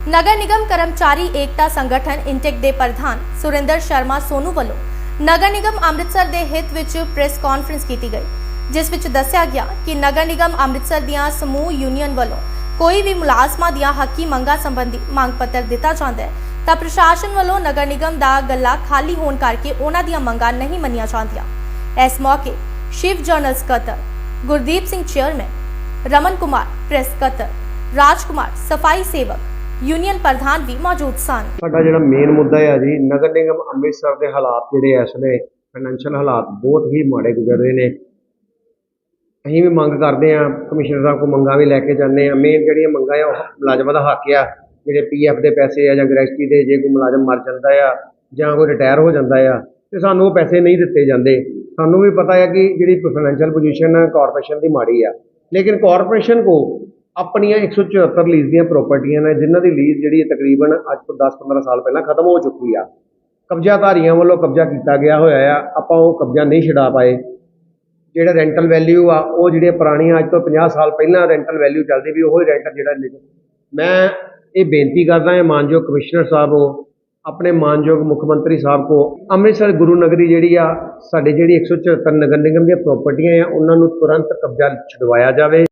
ਨਗਰ ਨਿਗਮ ਕਰਮਚਾਰੀ ਏਕਤਾ ਸੰਗਠਨ ਇੰਟੈਕ ਦੇ ਪ੍ਰਧਾਨ ਸੁਰਿੰਦਰ ਸ਼ਰਮਾ ਸੋਨੂ ਵੱਲੋਂ ਨਗਰ ਨਿਗਮ ਅੰਮ੍ਰਿਤਸਰ ਦੇ ਹਿੱਤ ਵਿੱਚ ਪ੍ਰੈਸ ਕਾਨਫਰੰਸ ਕੀਤੀ ਗਈ, ਜਿਸ ਵਿੱਚ ਦੱਸਿਆ ਗਿਆ ਕਿ ਨਗਰ ਨਿਗਮ ਅੰਮ੍ਰਿਤਸਰ ਦੀਆਂ ਸਮੂਹ ਯੂਨੀਅਨ ਵੱਲੋਂ ਕੋਈ ਵੀ ਮੁਲਾਜ਼ਮਾਂ ਦੀਆਂ ਹੱਕੀ ਮੰਗਾਂ ਸੰਬੰਧੀ ਮੰਗ ਪੱਤਰ ਦਿੱਤਾ ਜਾਂਦਾ ਹੈ, ਤਾਂ ਪ੍ਰਸ਼ਾਸਨ ਵੱਲੋਂ ਨਗਰ ਨਿਗਮ ਦਾ ਗੱਲਾ ਖਾਲੀ ਹੋਣ ਕਰਕੇ ਉਹਨਾਂ ਦੀਆਂ ਮੰਗਾਂ ਨਹੀਂ ਮੰਨੀਆਂ ਜਾਂਦੀਆਂ। ਇਸ ਮੌਕੇ ਸ਼ਿਵ ਜਰਨਲ ਸਕੱਤਰ ਗੁਰਦੀਪ ਸਿੰਘ ਚੇਅਰਮੈਨ ਰਮਨ ਕੁਮਾਰ, ਪ੍ਰੈਸ ਸਕੱਤਰ ਰਾਜ ਕੁਮਾਰ ਸਫ਼ਾਈ ਸੇਵਕ ਯੂਨੀਅਨ ਪ੍ਰਧਾਨ ਵੀ ਮੌਜੂਦ ਸਨ। ਸਾਡਾ ਜਿਹੜਾ ਮੇਨ ਮੁੱਦਾ ਹੈ ਜੀ, ਨਗਰ ਨਿਗਮ ਅੰਮ੍ਰਿਤਸਰ ਦੇ ਹਾਲਾਤ ਜਿਹੜੇ ਇਸ ਵੇਲੇ ਫਾਈਨੈਂਸ਼ੀਅਲ ਹਾਲਾਤ ਬਹੁਤ ਹੀ ਮਾੜੇ ਗੁਜ਼ਰ ਰਹੇ ਨੇ। ਅਸੀਂ ਵੀ ਮੰਗ ਕਰਦੇ ਆ ਕਮਿਸ਼ਨਰ ਸਾਹਿਬ ਕੋ ਮੰਗਾਂ ਵੀ ਲੈ ਕੇ ਜਾਂਦੇ ਆ ਮੇਨ ਜਿਹੜੀਆਂ ਮੰਗਾਂ ਆ, ਉਹ ਮੁਲਾਜ਼ਮਾਂ ਦਾ ਹੱਕ ਆ। ਜਿਹੜੇ ਪੀਐਫ ਦੇ ਪੈਸੇ ਆ ਜਾਂ ਗ੍ਰੈਜੂਟੀ ਦੇ, ਜੇ ਕੋਈ ਮੁਲਾਜ਼ਮ ਮਰ ਜਾਂਦਾ ਆ ਜਾਂ ਕੋਈ ਰਿਟਾਇਰ ਹੋ ਜਾਂਦਾ ਆ, ਤੇ ਸਾਨੂੰ ਉਹ ਪੈਸੇ ਨਹੀਂ ਦਿੱਤੇ ਜਾਂਦੇ। ਸਾਨੂੰ ਵੀ ਪਤਾ ਹੈ ਕਿ ਜਿਹੜੀ ਫਾਈਨੈਂਸ਼ੀਅਲ ਪੋਜੀਸ਼ਨ ਕਾਰਪੋਰੇਸ਼ਨ ਦੀ ਮਾੜੀ ਆ। ਲੇਕਿਨ ਕਾਰਪੋਰੇਸ਼ਨ ਕੋ ਆਪਣੀਆਂ 174 ਲੀਜ਼ ਦੀਆਂ ਪ੍ਰਾਪਰਟੀਆਂ ਨੇ, ਜਿਨ੍ਹਾਂ ਦੀ ਲੀਜ਼ ਜਿਹੜੀ ਹੈ ਤਕਰੀਬਨ ਅੱਜ ਤੋਂ 10-15 ਸਾਲ ਪਹਿਲਾਂ ਖਤਮ ਹੋ ਚੁੱਕੀ ਆ। ਕਬਜ਼ਾਧਾਰੀਆਂ ਵੱਲੋਂ ਕਬਜ਼ਾ ਕੀਤਾ ਗਿਆ ਹੋਇਆ ਆ, ਆਪਾਂ ਉਹ ਕਬਜ਼ਾ ਨਹੀਂ ਛਡਾ ਪਾਏ। ਜਿਹੜਾ ਰੈਂਟਲ ਵੈਲਿਊ ਆ, ਉਹ ਜਿਹੜੇ ਪੁਰਾਣੀਆਂ ਅੱਜ ਤੋਂ 50 ਸਾਲ ਪਹਿਲਾਂ ਰੈਂਟਲ ਵੈਲਿਊ ਚੱਲਦੀ ਵੀ ਉਹ ਰੈਂਟ ਜਿਹੜਾ ਮੈਂ ਇਹ ਬੇਨਤੀ ਕਰਦਾ ਹਾਂ, ਮਾਨਯੋਗ ਕਮਿਸ਼ਨਰ ਸਾਹਿਬ ਕੋ ਆਪਣੇ ਮਾਨਯੋਗ ਮੁੱਖ ਮੰਤਰੀ ਸਾਹਿਬ ਕੋ ਅੰਮ੍ਰਿਤਸਰ ਗੁਰੂ ਨਗਰੀ ਜਿਹੜੀ ਆ, ਸਾਡੇ ਜਿਹੜੀ 174 ਨਗਰ ਨਿਗਮ ਦੀਆਂ ਪ੍ਰਾਪਰਟੀਆਂ ਆ, ਉਹਨਾਂ ਨੂੰ ਤੁਰੰਤ ਕਬਜ਼ਾ ਛਡਵਾਇਆ ਜਾਵੇ।